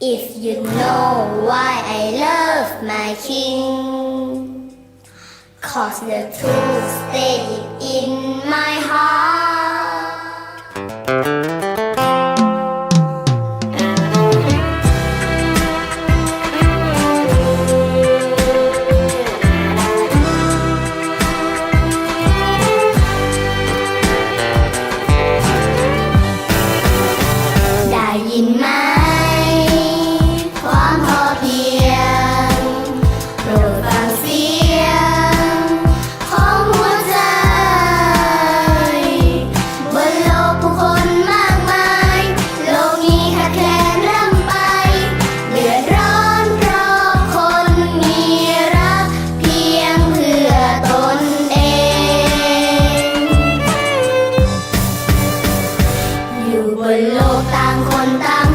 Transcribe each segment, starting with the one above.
If you know why I love my king, cause the truth stays. นโลกต่างคนต่าง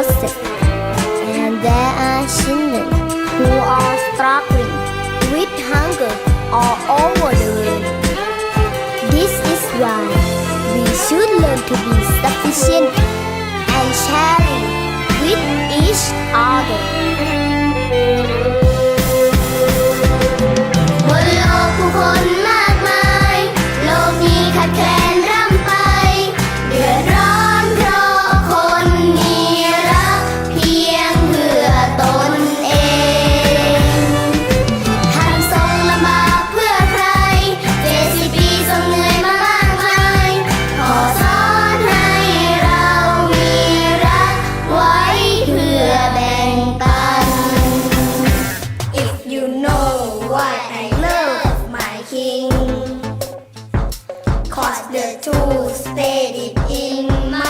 And there are children who are struggling with hunger all over the world. This is why we should learn to be sufficient and sharing with each other. was the tools faded in my